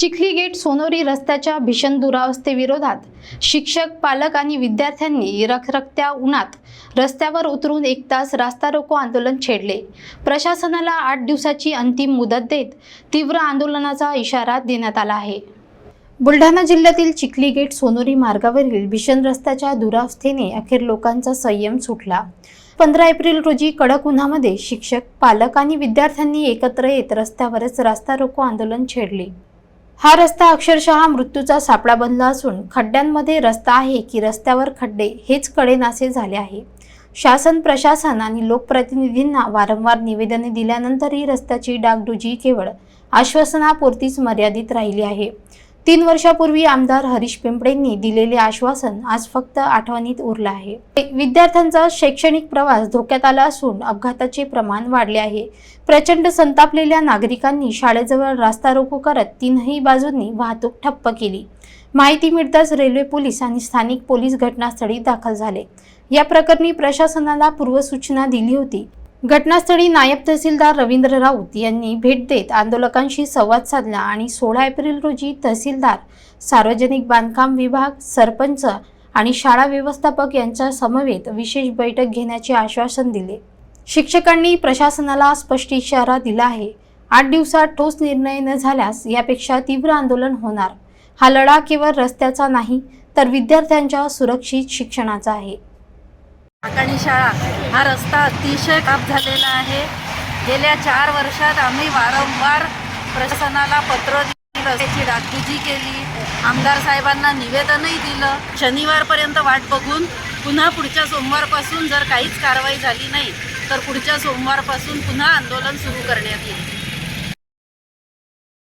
Chikhli gate Sonori रस्त्याच्या भीषण दुरावस्थेविरोधात शिक्षक पालक आणि विद्यार्थ्यांनी रखरखत्या उन्हात रस्त्यावर उतरून एक तास रास्ता रोको आंदोलन छेडले. प्रशासनाला आठ दिवसाची अंतिम मुदत देत तीव्र आंदोलनाचा इशारा देण्यात आला आहे. बुलढाणा जिल्ह्यातील चिखली गेट सोनोरी मार्गावरील भीषण रस्त्याच्या दुरावस्थेने अखेर लोकांचा संयम सुटला. पंधरा एप्रिल रोजी कडक उन्हामध्ये शिक्षक पालक आणि विद्यार्थ्यांनी एकत्र येत रस्त्यावरच रास्ता रोको आंदोलन छेडले. हा रस्ता अक्षरशः मृत्यूचा सापळा बनला असून खड्ड्यांमध्ये रस्ता आहे की रस्त्यावर खड्डे हेच कडेनासे झाले आहे. शासन प्रशासन आणि लोकप्रतिनिधींना वारंवार निवेदने दिल्यानंतरही रस्त्याची डागडुजी केवळ आश्वासनापुरतीच मर्यादित राहिली आहे. तीन वर्षापूर्वी आमदार हरीश पिंपळेंनी दिलेले आश्वासन आज फक्त आठवणीत उरलं आहे. विद्यार्थ्यांचा शैक्षणिक प्रवास धोक्यात आला असून अपघाताचे प्रमाण वाढले आहे. प्रचंड संतापलेल्या नागरिकांनी शाळेजवळ रास्ता रोको करत तीनही बाजूंनी वाहतूक ठप्प केली. माहिती मिळताच रेल्वे पोलीस आणि स्थानिक पोलीस घटनास्थळी दाखल झाले. या प्रकरणी प्रशासनाला पूर्वसूचना दिली होती. घटनास्थळी नायब तहसीलदार रवींद्र राऊत यांनी भेट देत आंदोलकांशी संवाद साधला आणि सोळा एप्रिल रोजी तहसीलदार सार्वजनिक बांधकाम विभाग सरपंच आणि शाळा व्यवस्थापक यांच्या समवेत विशेष बैठक घेण्याचे आश्वासन दिले. शिक्षकांनी प्रशासनाला स्पष्ट इशारा दिला आहे आठ दिवसात ठोस निर्णय न झाल्यास यापेक्षा तीव्र आंदोलन होणार. हा लढा केवळ रस्त्याचा नाही तर विद्यार्थ्यांच्या सुरक्षित शिक्षणाचा आहे. आकाणी शाळा. हा रस्ता अतिशय काप झालेला आहे. गेल्या चार वर्षात आम्ही वारंवार प्रशासनाला पत्र दिली रस्त्याची डागडुजी केली. आमदार साहेबांना निवेदनही दिलं. शनिवारपर्यंत वाट बघून पुन्हा पुढच्या सोमवारपासून जर काहीच कारवाई झाली नाही तर पुढच्या सोमवारपासून पुन्हा आंदोलन सुरू करण्यात येईल.